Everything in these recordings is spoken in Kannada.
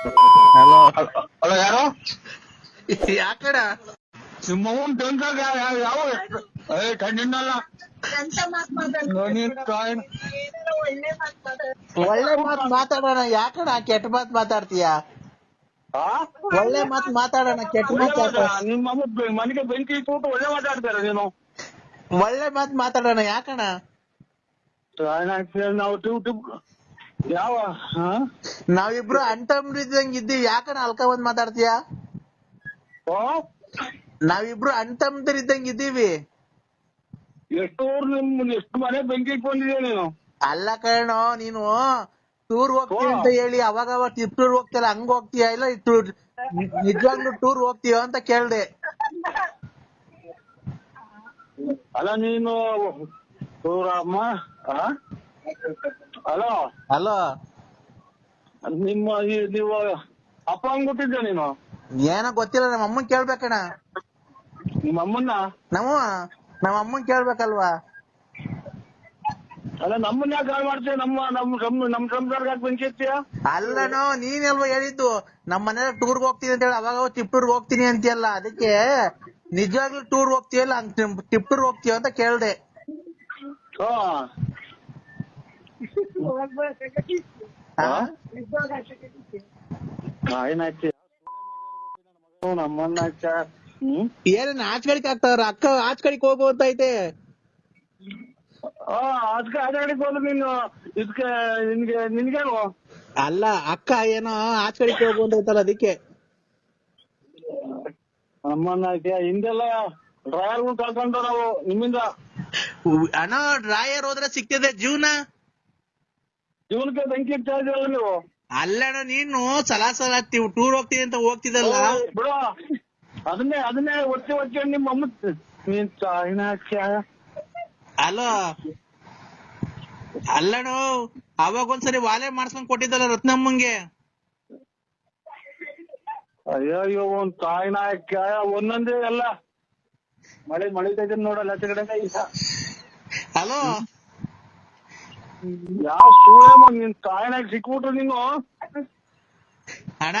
ಹಲೋ ಹಲೋ ಯಾರು? ಯಾಕಡ? ಅವ್ವನ್ ಟೆನ್ಷನ್ ಯಾವ ಏ ಕಣ್ಣಿನಲ್ಲ. ಒಳ್ಳೆ ಮಾತು ಮಾತಾಡೋಣ ಯಾಕಡ ಕೆಟ್ಟ ಮಾತು ಮಾತಾಡ್ತೀಯ? ಹಾ ಒಳ್ಳೆ ಮಾತು ಮಾತಾಡೋಣ ಕೆಟ್ಟ ಮಾತು ಮನೆಗೆ ಬೆಂಕಿ ಇಟ್ಟು ಒಳ್ಳೆ ಮಾತಾಡ್ತಾರೆ ನೀನು. ಒಳ್ಳೆ ಮಾತ್ ಮಾತಾಡೋಣ ಯಾಕಣ? ನಾವು ಯಾವ? ಹಾ? ನಾವಿಬ್ರು ಅಣ್ತಮ್ರಿದ್ದಂಗ್ ಇದ್ದೀವಿ. ಯಾಕಣ ಅಲ್ಕ ಬಂದ್ ಮಾತಾಡ್ತೀಯ? ಓ? ನಾವಿಬ್ರು ಇದ್ದಂಗ ಇದ್ದೀವಿ. ಎಷ್ಟು ಊರ್ ನಿಮ್ ಎಷ್ಟು ಮನೆ ಬೆಂಕಿ ಇಟ್ಕೊಂಡಿದ್ಯಾ ನೀನು? ಅಲ್ಲ ಕಣೋ ನೀನು ಟೂರ್ ಹೋಗ್ತೀಯ ಅಂತ ಹೇಳಿ ಅವಾಗ ಅವಾಗ ಟೂರ್ ಹೋಗ್ತಿಯಲ್ಲ ಹಂಗ್ ಹೋಗ್ತೀಯ ಇಲ್ಲ ಟೂರ್ ನಿಜವಾಗ್ಲೂ ಟೂರ್ ಹೋಗ್ತೀಯ ಅಂತ ಕೇಳ್ದೆ. ಅಲ್ಲ ನೀನು ಊರಮ್ಮ ಹಲೋ? ಹಲೋ? ನಿಮ್ಮ ಈ- ನೀವು ಅಪ್ಪ ಹಂಗ್ ಗೊತ್ತಿದ್ದೆ ನೀನು? ಏನೋ ಗೊತ್ತಿಲ್ಲ ನಮ್ಮ ಅಮ್ಮನ್ ಕೇಳ್ಬೇಕಣ ನಿಮ್ಮ ಅಮ್ಮನ್ನ? ನಮ್ಮ ನಮ್ಮ ಅಮ್ಮನ್ ಕೇಳ್ಬೇಕಲ್ವಾ? ಅಲ್ಲ ನಮ್ಮನ್ನ ಯಾಕೆ ಹಾಳು ಮಾಡ್ತೀಯ? ನಮ್ಮ ನಮ್ಮ ನಮ್ಮ ನಮ್ಮ ಸಂಸಾರಕ್ಕೆ ಯಾಕೆ ಬೆಂಕಿ ಹಚ್ತೀಯ? ಅಲ್ಲನೋ ನೀನೆಲ್ವಾ ಹೇಳಿದ್ದು. ನಮ್ಮ ಮನೇಲಿ ಟೂರ್ಗ್ ಹೋಗ್ತೀನಿ ಅಂತ ಹೇಳಿ ಅವಾಗ ತಿಪ್ಟೂರ್ಗ್ ಹೋಗ್ತೀನಿ ಅಂತೀಯಲ್ಲ ಅದಕ್ಕೆ ನಿಜವಾಗ್ಲೂ ಟೂರ್ ಹೋಗ್ತೀಯಲ್ಲ ಅಂತ ತಿಪ್ಟೂರ್ ಹೋಗ್ತೀಯ ಅಂತ ಕೇಳ್ದೆ. ಹಾ. ಏನಾಯ್ತು? ನಮ್ಮನ್ನ ಹಚ್ಚ ಹ್ಮ್? ಅಕ್ಕ ಆಚಕಡಿಕ್ ಹೋಗು ಅಂತ ಐತೆ. ಅದಕ್ಕೆ ಹೋದ್ರೆ ನೀನು. ಇದಕ್ಕೆ ನಿನ್ಗೆ ನಿನ್ಗೇನು ಅಲ್ಲ ಅಕ್ಕ ಏನೋ ಆಚಕಡಿಕ್ ಹೋಗು ಅಂತ ಐತಲ್ಲ ಅದಕ್ಕೆ. ನಮ್ಮನ್ನ ಹಿಂದೆಲ್ಲ ಡ್ರಾಯರ್ ಕಳ್ಕೊಂಡು ನಾವು ನಿಮ್ಮಿಂದ. ಅಣ್ಣ ಡ್ರಾಯರ್ ಹೋದ್ರೆ ಸಿಗ್ತದೆ ಜೀವನ? ಜೀವನಕ್ಕೆ ಬೆಂಕಿ ಇಡ್ತಾ ಇದೀರಲ್ಲ ನೀವು? ಅಲ್ಲಣ್ಣ ನೀನು ಸಲ ಸಲ ಟೂರ್ ಹೋಗ್ತೀನಿ ಅಂತ ಹೋಗ್ತಿದಲ್ಲ ಬಿಡು. ಅದನ್ನೇ ಅದನ್ನೇ ಒತ್ತಿ ಒತ್ತಿ ನಿಮ್ಮ ಅಮ್ಮ ನೀನ್ ಚಾಯ್ನ ಹಚ್ಚ ಅಲೋ? ಅಲ್ಲಣ್ಣ ಅವಾಗ ಒಂದ್ಸರಿ ವಾಲೆ ಮಾಡ್ಸ್ಕೊಂಡ್ ಕೊಟ್ಟಿದ್ದಲ್ಲ ರತ್ನಮ್ಮಂಗೆ? ಅಯ್ಯೋ ಅಯ್ಯೋ ಒಂದ್ ತಾಯಿನ ಒಂದೊಂದೇ ಅಲ್ಲ. ಮಳೆ ಮಳೆ ಇದ್ದೀನಿ ನೋಡಲ್ಲ ಆಚೆ ಕಡೆ ಈಗ. ಅಲೋ? ಯಾವ ಸೂಳೆ ನಿನ್ ತಾಯಿನಾಗ ಸಿಕ್ಬಿಟ್ರು ನೀನು? ಅಣ್ಣ?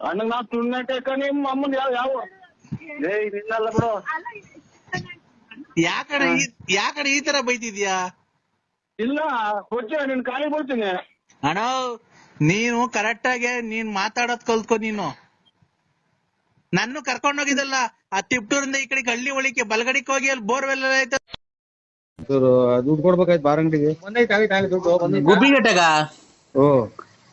ಅಣ್ಣಗ್ ನಾ ತುಣ್ಣಾಟಕ ನಿಮ್ಮ ಅಮ್ಮನ್ ಯಾವ ಯಾವ ಏಯ್ ನಿನ್ನಲ್ಲ ಬಿಡು. ಯಾಕಡೆ ಯಾಕಡೆ ಈ ತರ ಬೈತಿದ್ಯಾ? ಇಲ್ಲ ಕೊಡ್ತೀಯ ನಿನ್ ಕಾಲಿ ಬಿಡ್ತೀನಿ ಅಣ್ಣ ನೀನು ಕರೆಕ್ಟ್ ಆಗಿ ನೀನ್ ಮಾತಾಡೋದ್ ಕಲ್ತ್ಕೊ ನೀನು. ನನ್ನ ಕರ್ಕೊಂಡ್ ಹೋಗಿದ್ದಲ್ಲ ಆ ತಿಪ್ಟೂರಿಂದ ಈ ಕಡೆ ಹಳ್ಳಿ ಒಳಿಕೆ ಬಲಗಡಿಕ್ ಹೋಗಿ ಅಲ್ಲಿ ಬೋರ್ವೆಲ್ ಐತೆ. ದುಡ್ಡು ಕೊಡ್ಬೇಕಾಯ್ತು ಬಾರ್ ಅಂಗಡಿಗೆ. ಗುಬ್ಬಿಗಟ್ಟಗ ಓ.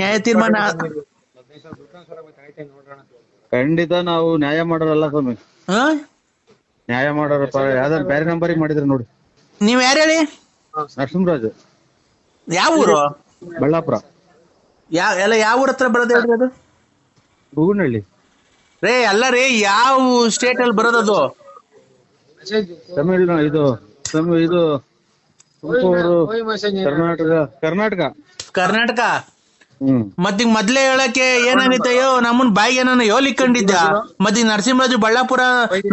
ನ್ಯಾಯ ತೀರ್ಮಾನ ಖಂಡಿತ ನಾವು ನ್ಯಾಯ ಮಾಡೋರಲ್ಲ ಸ್ವಾಮಿ. ಆ? ನ್ಯಾಯ ಮಾಡೋರ ಯಾವ್ದಾರು ಬೇರೆ ನಂಬರಿಗೆ ಮಾಡಿದ್ರೆ ನೋಡಿ. ನೀವ್ ಯಾರು ಹೇಳಿ? ನರಸಿಂಹರಾಜ್. ಯಾವ ಊರು? ಬಳ್ಳಾಪುರ. ಯಾವ ಎಲ್ಲ ಯಾವ ಊರ ಹತ್ರ ಬರೋದು ಹೇಳ್ರಿ ಅದು? ಹೂವಿನಹಳ್ಳಿ. ರೇ ಅಲ್ಲ ರೀ ಯಾವ ಸ್ಟೇಟ್ ಅಲ್ಲಿ ಬರೋದದು? ತಮಿಳ್ ಇದು ತಮಿಳ್ ಇದು ತುಮಕೂರು ಕರ್ನಾಟಕ ಕರ್ನಾಟಕ. ಕರ್ನಾಟಕ? ಹ್ಮ್. ಮತ್ತೀಗ ಮೊದ್ಲೇ ಹೇಳಕ್ಕೆ ಏನಾನಿತಯ್ಯೋ ನಮ್ಮನ್ ಬಾಯಿಗೆ ಏನಾನ ಯೋಲ್ ಇಕ್ಕೊಂಡಿದ್ದ ಮತ್ತೀಗ ನರಸಿಂಹರಾಜು ಬಳ್ಳಾಪುರ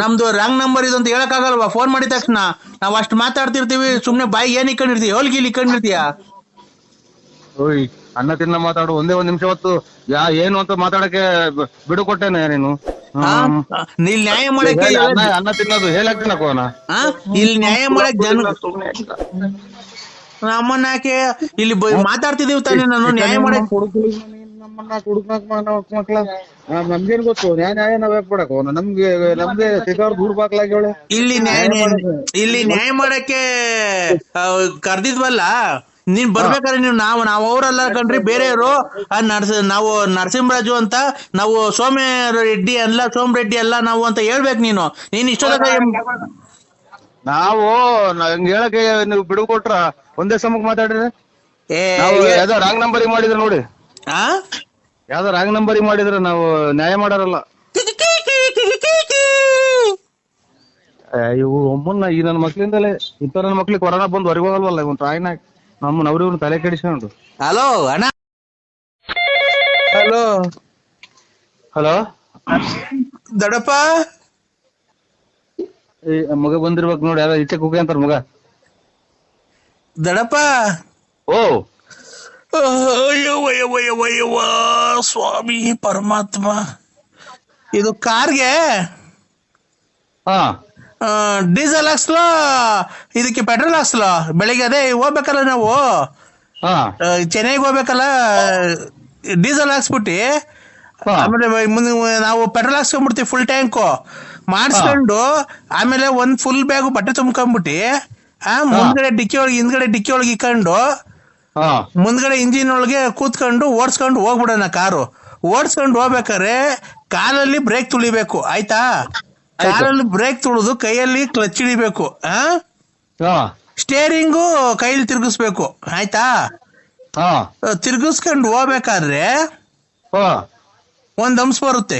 ನಮ್ದು ರಾಂಗ್ ನಂಬರ್ ಇದು ಅಂತ ಹೇಳಕ್ ಆಗಲ್ವಾ ಫೋನ್ ಮಾಡಿದ ತಕ್ಷಣ. ನಾವ್ ಅಷ್ಟ್ ಮಾತಾಡ್ತಿರ್ತೀವಿ ಸುಮ್ನೆ ಬಾಯಿಗೆ ಏನ್ ಇಕ್ಕೊಂಡಿರ್ತೀವಿ ಯೋಲ್ ಗೀಲ್ ಇಕ್ಕೊಂಡಿರ್ತೀಯ? ಓಯ್ ಅನ್ನ ತಿನ್ನ ಮಾತಾಡು. ಒಂದೇ ಒಂದ್ ನಿಮಿಷ ಹೊತ್ತು ಯಾ ಏನು ಅಂತ ಮಾತಾಡಕ್ಕೆ ಬಿಡು ಕೊಟ್ಟೇನೆ ನೀನು. ಇಲ್ಲಿ ನ್ಯಾಯ ಮಾಡಕ್ಕೆ ಅಣ್ಣ ಅನ್ನ ತಿನ್ನೋದು ಹೇಳಕ್? ಇಲ್ಲಿ ನ್ಯಾಯ ಮಾಡಕ್ ಜನ ನಮ್ಮನ್ನ ಯಾಕೆ ಇಲ್ಲಿ ಬ- ಮಾತಾಡ್ತಿದೀವಿ ತಾನೇ ನಾನು ನ್ಯಾಯ ಮಾಡಕ್ ಮಕ್ಳ ನಮ್ಗೇನ್ ಗೊತ್ತು? ನ್ಯಾಯ ನ್ಯಾಯ ನಾವ್ ಯಾಕೆ ನಮ್ಗೆ ನಮ್ಗೆ ಸಿಗೋರ್ ಇಲ್ಲಿ ನ್ಯಾಯ ಇಲ್ಲಿ ನ್ಯಾಯ ಮಾಡಕ್ಕೆ ಆ, ಕರ್ದಿದ್ವಲ್ಲ? ನೀನ್ ಬರ್ಬೇಕಾದ್ರೆ ನೀವು ನಾವು ನಾವ್ ಅವರಲ್ಲ ಕಣ್ರಿ ಬೇರೆಯವರು. ನರ್ಸ ನಾವು ನರಸಿಂಹರಾಜು ಅಂತ ನಾವು ಸೋಮ್ಯ ರೆಡ್ಡಿ ಅಲ್ಲ ಸೋಮ್ ರೆಡ್ಡಿ ಅಲ್ಲ ನಾವು ಅಂತ ಹೇಳ್ಬೇಕು ನೀನು. ನೀನ್ ಇಷ್ಟೊತ್ತ ನಾವು ಹಂಗ ಹೇಳಕ್ಕೆ ನೀವು ಬಿಡು ಕೊಟ್ರ ಒಂದೇ ಸಮಕ್ ಮಾತಾಡ್ರಿ ಏ ನಾವು ಯಾವ್ದೋ ರಾಂಗ್ ನಂಬರ್ ಮಾಡಿದ್ರ ನೋಡಿ. ಆ? ಯಾವ್ದೋ ರಾಂಗ್ ನಂಬರಿಗೆ ಮಾಡಿದ್ರೆ ನಾವು ನ್ಯಾಯ ಮಾಡಾರಲ್ಲ. ಇವು ಒಮ್ಮನ್ನ ಈ ನನ್ನ ಮಕ್ಳಿಂದಲೇ ಇಂಥ ನನ್ನ ಮಕ್ಳಿಗೆ ಕೊರೋನಾ ಬಂದು ಹೊರಗೆ ಹೋಗಲ್ವಲ್ಲ ಇವ್ನು ತಾಯಿನ? ನಮ್ಮ ನವರಿವ್ನ ತಲೆ ಕೆಡಿಸ್ಕೊಂಡು ಹಲೋ ಅಣ್ಣ. ಹಲೋ. ಹಲೋ. ದಡಪ್ಪ ಮಗ ಬಂದಿರ್ಬೇಕು ನೋಡಿ ಯಾರ ಈಚೆ ಕುಕ್ಕೆ ಅಂತಾರ ಮಗ? ದೊಡ್ಡಪ್ಪ ಓ. ಅಯ್ಯವ್ವ ಯವ್ವ ಅಯ್ಯೋ ಯವ್ವ ಸ್ವಾಮಿ ಪರಮಾತ್ಮ. ಇದು ಕಾರ್ಗೆ? ಹಾ. ಡೀಸೆಲ್ ಹಾಕ್ಸ್ಲೋ? ಇದಕ್ಕೆ ಪೆಟ್ರೋಲ್ ಹಾಕ್ಸ್ಲೋ? ಬೆಳಿಗ್ಗೆ ಅದೇ ಹೋಗ್ಬೇಕಲ್ಲ ನಾವು? ಚೆನ್ನೈಗೆ ಹೋಗ್ಬೇಕಲ್ಲ? ಡೀಸೆಲ್ ಹಾಕ್ಸ್ಬಿಟ್ಟಿ? ಆಮೇಲೆ ಮುಂದೆ ನಾವು ಪೆಟ್ರೋಲ್ ಹಾಕ್ಸ್ಕೊಂಡ್ಬಿಡ್ತೀವಿ ಫುಲ್ ಟ್ಯಾಂಕು ಮಾಡಿಸ್ಕೊಂಡು ಆಮೇಲೆ ಒಂದ್ ಫುಲ್ ಬ್ಯಾಗು ಬಟ್ಟೆ ತುಂಬ್ಕೊಂಡ್ಬಿಟ್ಟು ಆ ಮುಂದ್ಗಡೆ ಡಿಕ್ಕಿ ಒಳಗೆ ಹಿಂದ್ಗಡೆ ಡಿಕ್ಕಿ ಒಳಗೆ ಇಕ್ಕೊಂಡು ಮುಂದ್ಗಡೆ ಇಂಜಿನ್ ಒಳಗೆ ಕೂತ್ಕೊಂಡು ಓಡಿಸ್ಕೊಂಡು ಹೋಗ್ಬಿಡೋಣ ಕಾರು. ಓಡಿಸ್ಕೊಂಡು ಹೋಗ್ಬೇಕಾದ್ರೆ ಕಾಲಲ್ಲಿ ಬ್ರೇಕ್ ತುಳಿಬೇಕು ಆಯ್ತಾ? ಕಾಲಲ್ಲಿ ಬ್ರೇಕ್ ತುಳಿದು ಕೈಯಲ್ಲಿ ಕ್ಲಚ್ ಹಿಡಿಬೇಕು ಸ್ಟೇರಿಂಗು ಕೈಲಿ ತಿರುಗಿಸ್ಬೇಕು ಆಯ್ತಾ? ತಿರ್ಗಿಸ್ಕೊಂಡು ತಿರುಗಿಸ್ಕೊಂಡು ಹೋಗ್ಬೇಕಾದ್ರೆ ಒಂದ್ ಅಂಶ ಬರುತ್ತೆ.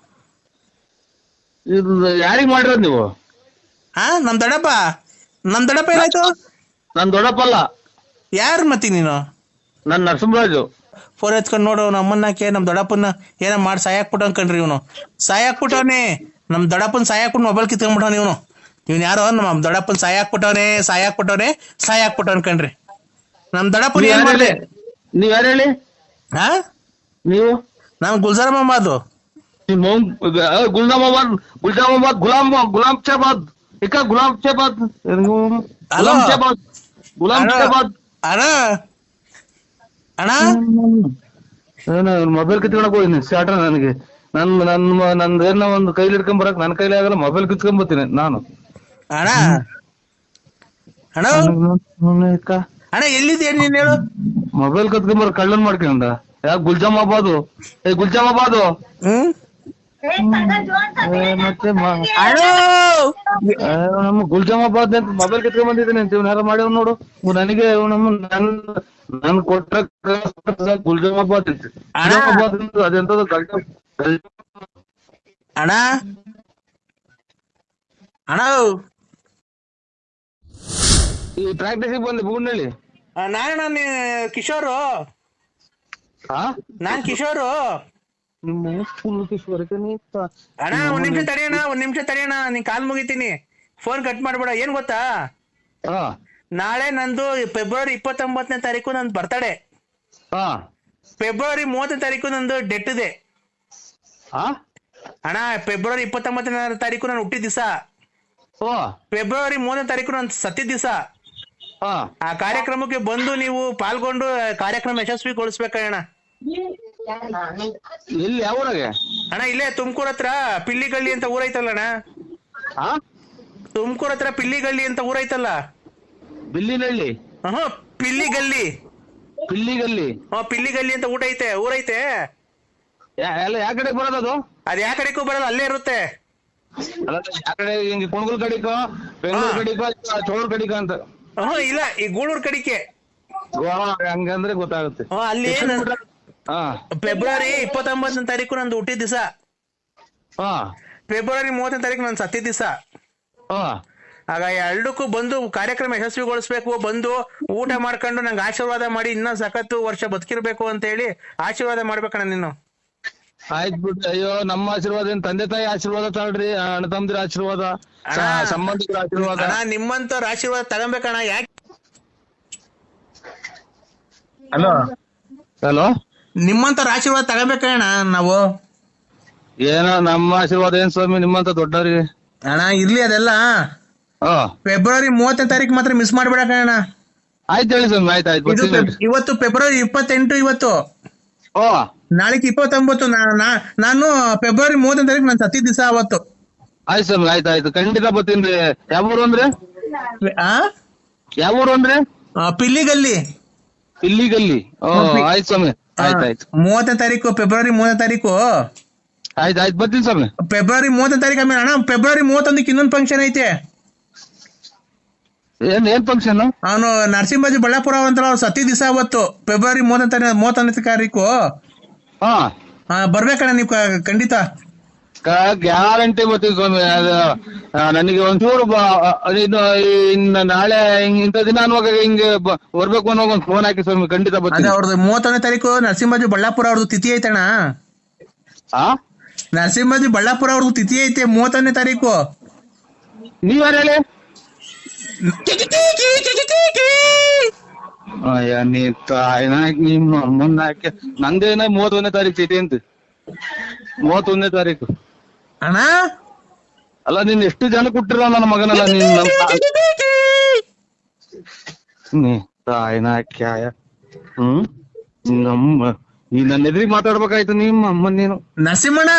ಇದು ಯಾರಿಗ್ ಮಾಡಿರೋದ್ ನೀವು? ಹಾ ನಮ್ ದೊಡ್ಡಪ್ಪ. ನಮ್ ದೊಡ್ಡಪ್ಪ ಏನಾಯ್ತು? ದೊಡ್ಡಪ್ಪ ಅಲ್ಲ. ಯಾರು ಮತ್ತಿ ನೀನು? ನನ್ನ ನರಸಿಂಹರಾಜು. ಫೋನ್ ಎತ್ಕೊಂಡು ನೋಡು ನಮ್ಮನ್ನ ಕೇ ನಮ್ ದೊಡ್ಡಪ್ಪನ ಏನ ಮಾಡಿ ಸಾಯಾಕ್ಬಿಟ್ಟು ಅನ್ಕಂಡ್ರಿ ಇವನು. ಸಾಯಾಕ್ಬಿಟ್ಟವನೆ ನಮ್ ದೊಡ್ಡಪ್ಪನ ಸಾಯಾಕ್ಬಿಟ್ಟು ಮೊಬೈಲ್ ಕಿತ್ಕೊಂಡ್ಬಿಟ್ಟವನ ಇವನು. ಇವ್ನು ಯಾರೋ ನಮ್ಮ ದೊಡ್ಡಪ್ಪನ ಸಾಯಾಕ್ಬಿಟ್ಟವನೆ ಸಾಯಾಕ್ಬಿಟ್ಟವನೆ ಸಾಯಾಕ್ಬಿಟ್ಟು ಅನ್ಕಂಡ್ರಿ. ನಮ್ ದೊಡ್ಡಪ್ಪನ ಏನ್ ಮಾಡ್ಲಿ? ನೀವ್ ಯಾರು ಹೇಳಿ? ಹಾ? ನೀವು? ನಮ್ ಗುಲ್ಜಾರ್ ಮೊಹಮ್ಮದ್ ನಿಮ್ಮ ಗುಲ್ನಾಮಾಬಾದ್ ಗುಲ್ಜಾಮಾಬಾದ್ ಗುಲಾಮ್ ಗುಲಾಮ್ ಚಾಬಾದ್. ಇಕ್ಕ ಗುಲಾಮ್ ಚಾಬಾದ್? ಗುಲಾಮ್ ಚಾಬಾದ್ ಗುಲಾಮ್ ಅಣ್ಣ ಅಣ್ಣ? ಅಣ್ಣ? ಏನೋ ಮೊಬೈಲ್ ಕಿತ್ಕೊಳಕ್ ಹೋಗಿನಿ ಸ್ಟಾರ್ಟರ್ ನನಗೆ. ನನ್ ನನ್ ನಂದ್ ಏನೋ ಒಂದು ಕೈಲಿ ಹಿಡ್ಕೊಂಡ್ ಬರಕ್ ನನ್ ಕೈಲಿ ಆಗಲ್ಲ ಮೊಬೈಲ್ ಕಿತ್ಕೊಂಡ್ ಬರ್ತೀನಿ ನಾನು. ಅಣ್ಣ? ಅಣ್ಣ ಅಣ್ಣ ನೀನ್ ಹೇಳು? ಮೊಬೈಲ್ ಕತ್ಕೊಂಡ್ ಬರ ಕಳ್ಳನ್ ಮಾಡ್ಕೊಂಡ ಯಾಕ ಗುಲ್ಜಾಮಾಬಾದು? ಏ ಗುಲ್ಜಾಮಾಬಾದು? ಹ್ಮ್? ಮತ್ತೆ ನಮ್ಮ ಗುಲ್ಜಾಮಾಬಾದ್ ಅಂತ ಮೊಬೈಲ್ ಕಿತ್ಕೊಂಡ್ ಬಂದಿದ್ದೀನಿ ಅಂತ ಇವ್ನ ಮಾಡ್ಯವ್ ನೋಡು. ನನಗೆ ನಮ್ಮ ನನ್ ನನ್ ಕೊಟ್ಟ ಗುಲ್ಜಾಮಾಬಾದ್ ಅಂತ. ಗುಲ್ಜಾಮಾಬಾದ್ ಅದೆಂತದು ಅಣ್ಣ! ಅಣ್ಣ! ಈ ಪ್ರಾಕ್ಟೀಸಿಗೆ ಬಂದೆ ಬುಗುಂಡಳ್ಳಿ ನಾನು ಕಿಶೋರು. ಹಾ ನಾನ್ ಕಿಶೋರು. ನಿಮ್ಮ ಫುಲ್ ಕಿಶ್ವರಕ್ಕೆ ನೀ ತ- ಅಣ್ಣ ಒಂದ್ ನಿಮಿಷ ತಡೆಯೋಣ ಒಂದ್ ನಿಮಿಷ ತಡೆಯೋಣ ನೀನ್ ಕಾಲ್ ಮುಗಿತೀನಿ. ಫೋನ್ ಕಟ್ ಮಾಡ್ಬೇಡ ಏನ್ ಗೊತ್ತಾ? ಹಾ. ನಾಳೆ ನಂದು ಫೆಬ್ರವರಿ ಇಪ್ಪತ್ತೊಂಬತ್ತನೇ ತಾರೀಕು ನಂದು ಬರ್ತಡೆ ಹಾ. ಫೆಬ್ರವರಿ ಮೂವತ್ತನೇ ತಾರೀಕು ನಂದು ಡೆಟ್ ಇದೆ ಹಾ? ಅಣ್ಣ ಫೆಬ್ರವರಿ ಇಪ್ಪತ್ತೊಂಬತ್ತನೇ ತಾರೀಕು ನಾನು ಹುಟ್ಟಿದ ದಿವಸ. ಓ. ಫೆಬ್ರವರಿ ಮೂರನೇ ತಾರೀಕು ನಾನು ಸತ್ತಿದ ದಿವಸ. ಹಾ. ಆ ಕಾರ್ಯಕ್ರಮಕ್ಕೆ ಬಂದು ನೀವು ಪಾಲ್ಗೊಂಡು ಕಾರ್ಯಕ್ರಮ ಯಶಸ್ವಿಗೊಳಿಸ್ಬೇಕಣ್ಣ. ಎಲ್ಲಿ ಯಾವ ಊರಾಗೆ? ಅಣ್ಣ ಇಲ್ಲೇ ತುಮಕೂರ್ ಹತ್ರ ಪಿಲ್ಲಿಗಳ್ಳಿ ಅಂತ ಊರೈತಲ್ಲ ಅಣ್ಣ? ಹಾ ತುಮಕೂರ್ ಹತ್ರ ಪಿಲ್ಲಿಗಳ್ಳಿ ಅಂತ ಊರೈತಲ್ಲ? ಬಿಲ್ಲಿನಹಳ್ಳಿ ಹ್ಮ್ ಪಿಲ್ಲಿಗಲ್ಲಿ ಪಿಲ್ಲಿಗಲ್ಲಿ ಹ್ಮ್ ಪಿಲ್ಲಿಗಲ್ಲಿ ಅಂತ ಊಟ ಐತೆ ಊರೈತೆ. ಯಾ- ಎಲ್ಲ ಯಾವ ಕಡೆ ಅದು? ಅದ್ ಯಾ ಕಡೆಗೂ ಬರಲ್ಲ ಅಲ್ಲೇ ಇರುತ್ತೆ. ಅಲ್ಲ ಯಾವ ಕಡೆ ಹಿಂಗೆ ಕುಣಗುಲ್ ಕಡಿಕೋ ಬೆಂಗಳೂರು ಕಡಿಕೋ ಚೋಳೂರ್ ಕಡಿಕೋ ಅಂತ? ಹ್ಮ್ ಇಲ್ಲ ಈ ಗೂಳೂರ್ ಕಡಿಕೆ. ವಾ, ಹಂಗಂದ್ರೆ ಗೊತ್ತಾಗುತ್ತೆ. ಹ್ಮ್ ಅಲ್ಲಿ ಹಾ ಫೆಬ್ರವರಿ ಇಪ್ಪತ್ತೊಂಬತ್ತನೇ ತಾರೀಕು ನಂದು ಹುಟ್ಟಿದ ದಿವಸ. ಹಾ. ಫೆಬ್ರವರಿ ಮೂವತ್ತನೇ ತಾರೀಕು ನನ್ನ ಸತ್ತಿದ ದಿವಸ. ಹಾ. ಆಗ ಎರಡಕ್ಕೂ ಬಂದು ಕಾರ್ಯಕ್ರಮ ಯಶಸ್ವಿಗೊಳಿಸ್ಬೇಕು ಬಂದು ಊಟ ಮಾಡ್ಕೊಂಡು ನಂಗೆ ಆಶೀರ್ವಾದ ಮಾಡಿ ಇನ್ನೂ ಸಖತ್ತು ವರ್ಷ ಬದುಕಿರ್ಬೇಕು ಅಂತ ಹೇಳಿ ಆಶೀರ್ವಾದ ಮಾಡ್ಬೇಕಣ್ಣ ನೀನು. ಆಯ್ತು ಬಿಟ್ಟು ಅಯ್ಯೋ ನಮ್ಮ ಆಶೀರ್ವಾದ ಏನ್ ತಂದೆ ತಾಯಿ ಆಶೀರ್ವಾದ ತಗೊಳ್ರಿ ಅಣ್ಣ ತಮ್ಮದಿರ ಆಶೀರ್ವಾದ ಸಂಬಂಧಿಕರ ಆಶೀರ್ವಾದ. ಅಣ್ಣ ನಿಮ್ಮಂತವ್ರ ಆಶೀರ್ವಾದ ತಗೊಬೇಕಣ್ಣ ಯಾಕೆ ಹಲೋ ಹಲೋ ನಿಮ್ಮಂತವ್ರ ಆಶೀರ್ವಾದ ತಗೋಬೇಕಣ್ಣ ನಾವು? ಏನೋ ನಮ್ಮ ಆಶೀರ್ವಾದ ಏನ್ ಸ್ವಾಮಿ ನಿಮ್ಮಂತ ದೊಡ್ಡವ್ರಿಗೆ? ಅಣ್ಣ ಇರ್ಲಿ ಅದೆಲ್ಲ. ಹಾ. ಫೆಬ್ರವರಿ ಮೂವತ್ತನೇ ತಾರೀಕು ಮಾತ್ರ ಮಿಸ್ ಮಾಡ್ಬಿಡಕಣ್ಣ ಆಯ್ತು ಹೇಳಿ ಸ್ವಾಮಿ ಆಯ್ತು ಆಯ್ತು ಇದು ಬರ್ತೀನಿ ಫೆಬ್- ಇವತ್ತು ಫೆಬ್ರವರಿ ಇಪ್ಪತ್ತೆಂಟು ಇವತ್ತು. ಓ. ನಾಳೆಗೆ ಇಪ್ಪತ್ತೊಂಬತ್ತು ನಾ- ನಾ- ನಾನು ಫೆಬ್ರವರಿ ಮೂವತ್ತನೇ ತಾರೀಕು ನಾನು ಸತ್ತಿ ದಿವಸ ಅವತ್ತು. ಆಯ್ತು ಸ್ವಾಮಿ ಆಯ್ತು ಆಯ್ತು ಖಂಡಿತ ಬರ್ತೀನಿ ಯಾವ ಊರು ಅಂದ್ರೆ? ಆ? ಯಾವ ಊರು ಅಂದ್ರೆ? ಆ, ಪಿಲ್ಲಿಗಲ್ಲಿ. ಇಲ್ಲಿಗಲ್ಲಿ ಓ ಆಯ್ತು ಸ್ವಾಮಿ. ಮೂವತ್ತನೇ ತಾರೀಕು ಫೆಬ್ರವರಿ ಮೂವತ್ತನೇ ತಾರೀಕು. ಆಯ್ತು ಆಯ್ತು ಬರ್ತೀನಿ ಸರ್. ಫೆಬ್ರವರಿ ಮೂವತ್ತನೇ ತಾರೀಕು ಆಮೇಲೆ ಅಣ್ಣ ಫೆಬ್ರವರಿ ಮೂವತ್ತೊಂದಕ್ಕೆ ಇನ್ನೊಂದು ಫಂಕ್ಷನ್ ಐತೆ. ಏನ್ ಏನ್ ಫಂಕ್ಷನ್ ಅವನು ನರಸಿಂಹಾಜಿ ಬಳ್ಳಾಪುರ ಅಂತ ಸತಿ ದಿವಸ ಅವತ್ತು ಫೆಬ್ರವರಿ ಮೂವತ್ತನೇ ತಾರೀಕು. ಮೂವತ್ತೊಂದನೇ ತಾರೀಕು ಹಾ ಬರ್ಬೇಕಣ್ಣ ನೀವು ಖಂಡಿತ. ಗ್ಯಾರಂಟಿ ಬರ್ತೀವಿ ಸ್ವಾಮಿ ಅದು ಆ, ನನಗೆ ಒಂಚೂರು ಬ- ಇದು ಇನ್ನು ನಾಳೆ ಹಿಂಗ್ ಇಂಥ ದಿನ ಅನ್ನುವಾಗ ಹಿಂಗೆ ಬ- ಬರ್ಬೇಕು ಅನ್ನೋ ಒಂದು ಫೋನ್ ಹಾಕಿ ಸ್ವಾಮಿ ಖಂಡಿತ ಅದೇ ಬರ್ತೀನಿ ಅವ್ರದ್ದು ಮೂವತ್ತೊಂದನೇ ತಾರೀಕು ನರಸಿಂಹಜಿ ಬಳ್ಳಾಪುರ ಅವ್ರದ್ದು ತಿಥಿ ಐತಣ್ಣ. ಆ? ನರಸಿಂಹಾಜಿ ಬಳ್ಳಾಪುರ ಅವ್ರದ್ದು ತಿಥಿ ಐತೆ ಮೂವತ್ತೊಂದನೇ ತಾರೀಕು. ನೀವ್ಯಾರು ಹೇಳಿ? ಅಯ್ಯ ನೀ ತಾಯಿನ ನಿಮ್ಮ ಅಮ್ಮನ್ನ ಹಾಕಿ ನಂದೇನ ಮೂವತ್ತೊಂದನೇ ತಾರೀಕು ಸಿಟಿ ಅಂತ. ಮೂವತ್ತೊಂದನೇ ತಾರೀಕು. ಅಣ್ಣ? ಅಲ್ಲ ನೀನ್ ಎಷ್ಟು ಜನ ಕೊಟ್ಟಿರೋ ನನ್ನ ಮಗನಲ್ಲ ನೀನ್ ನೀ ತಾಯಿನ ಕ್ಯಾಯ ಹ್ಮ್? ನಮ್ಮ ಈ ನನ್ನ ಎದುರಿಗೆ ಮಾತಾಡ್ಬೇಕಾಯ್ತು ನಿಮ್ಮ ಅಮ್ಮ ನೀನು. ನರಸಿಂಹಣ್ಣ